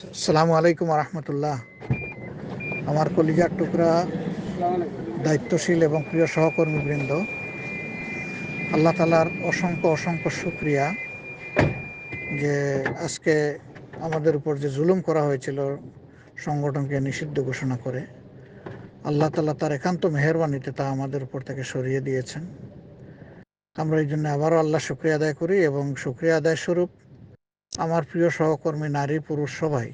আসসালামু আলাইকুম রহমতুল্লাহ আমার কলিজার টুকরা দায়িত্বশীল এবং প্রিয় সহকর্মীবৃন্দ, আল্লাহ তালার অসংখ্য অসংখ্য সুক্রিয়া যে আজকে আমাদের উপর যে জুলুম করা হয়েছিল সংগঠনকে নিষিদ্ধ ঘোষণা করে, আল্লাহ তালা তার একান্ত মেহরবানিতে তা আমাদের উপর থেকে সরিয়ে দিয়েছেন। আমরা এই জন্য আবারও আল্লাহ শুক্রিয়া আদায় করি এবং শুক্রিয়া আদায় স্বরূপ আমার প্রিয় সহকর্মী নারী পুরুষ সবাই,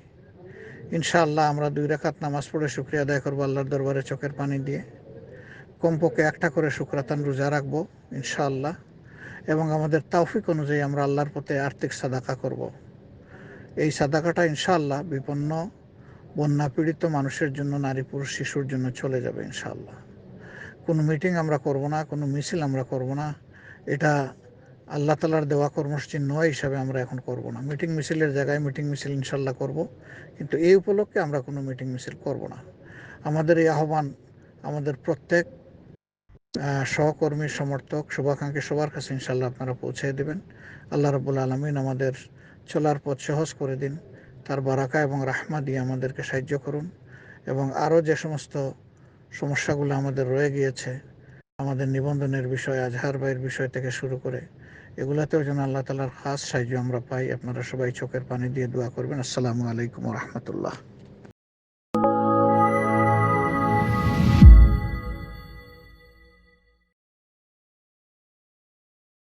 ইনশাআল্লাহ আমরা দুই রেখাত নামাজ পড়ে শুক্রিয়া আদায় করব আল্লাহর দরবারে চোখের পানি দিয়ে কমপক্ষে একটা করে শুক্রাতান রোজা রাখব, ইনশাআল্লাহ, এবং আমাদের তাওফিক অনুযায়ী আমরা আল্লাহর পথে আর্থিক সাদাকা করব। এই সাদাকাটা ইনশাআল্লাহ বিপন্ন বন্যা পীড়িত মানুষের জন্য, নারী পুরুষ শিশুর জন্য চলে যাবে ইনশাআল্লাহ কোনো মিটিং আমরা করব না, কোনো মিছিল আমরা করব না, এটা আল্লাহ তালার দেওয়া কর্মসূচি নয় হিসাবে আমরা এখন করব না। মিটিং মিছিলের জায়গায় মিটিং মিছিল ইনশাল্লাহ করব, কিন্তু এই উপলক্ষে আমরা কোনো মিটিং মিছিল করব না। আমাদের এই আহ্বান আমাদের প্রত্যেক সহকর্মী, সমর্থক, শুভাকাঙ্ক্ষী সবার কাছে ইনশাল্লাহ আপনারা পৌঁছে দেবেন। আল্লাহ রবুল আলমিন আমাদের চলার পথ সহজ করে দিন, তার বারাকা এবং রাহমা দিয়ে আমাদেরকে সাহায্য করুন এবং আরও যে সমস্ত সমস্যাগুলো আমাদের রয়ে গিয়েছে আমাদের নিবন্ধনের বিষয়, আজহার ভাইয়ের বিষয় থেকে শুরু করে এগুলাতেও যেন আল্লাহ তালার খাস সাহায্য আমরা পাই। আপনারা সবাই চোখের পানি দিয়ে দোয়া করবেন। আসসালামু আলাইকুম রহমতুল্লাহ।